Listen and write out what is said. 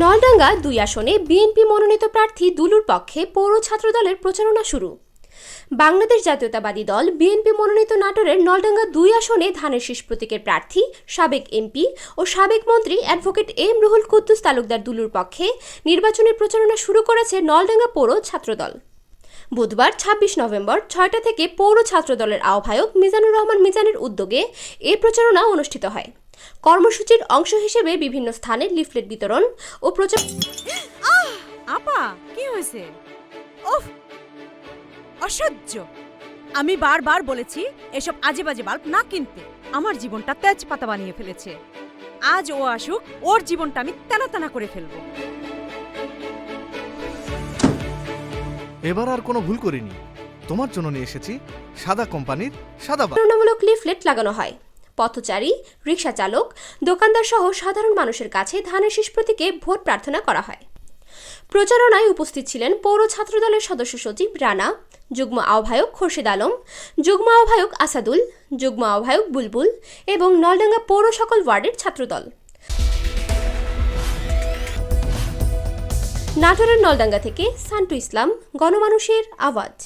নলডাঙ্গা দুই আসনে বিএনপি মনোনীত প্রার্থী দুলুর পক্ষে পৌর ছাত্রদলের প্রচারণা শুরু। বাংলাদেশ জাতীয়তাবাদী দল বিএনপি মনোনীত নাটোরের নলডাঙ্গা দুই আসনে ধানের শীষ প্রতীকের প্রার্থী, সাবেক এমপি ও সাবেক মন্ত্রী অ্যাডভোকেট এম রুহুল কুদ্দুস তালুকদার দুলুর পক্ষে নির্বাচনের প্রচারণা শুরু করেছে নলডাঙ্গা পৌর ছাত্রদল। বুধবার ছাব্বিশ নভেম্বর ছয়টা থেকে পৌর ছাত্রদলের আহ্বায়ক মিজানুর রহমান মিজানের উদ্যোগে এ প্রচারণা অনুষ্ঠিত হয়। কর্মসূচির অংশ হিসেবে বিভিন্ন স্থানে লিফলেট বিতরণ ও প্রচার আপা কি হয়েছে? ওফ অসহ্য। আমি বারবার বলেছি এসব আজে বাজে বাল্ব না কিনতে। আমার জীবনটা তেজপাতা বানিয়ে ফেলেছে। আজ ও আসুক ওর জীবনটা আমি তেনা তেনা করে ফেলব। এবার আর কোনো ভুল করিনি। তোমার জন্য নিয়ে এসেছি সাদা কোম্পানির সাদা প্রচারণামূলক লিফলেট লাগানো হয়। পথচারী রিক্সা চালক, দোকানদার সহ সাধারণ মানুষের কাছে ধানের শীষ প্রতীকে ভোট প্রার্থনা করা হয়। প্রচারণায় উপস্থিত ছিলেন পৌর ছাত্রদলের সদস্য সচিব রানা, যুগ্ম আহ্বায়ক খোরশেদ আলম, যুগ্ম আহ্বায়ক আসাদুল, যুগ্ম আহ্বায়ক বুলবুল এবং নলডাঙ্গা পৌর সকল ওয়ার্ডের ছাত্রদল। নাটোরের নলডাঙ্গা থেকে সান্টু ইসলাম, গণমানুষের আওয়াজ।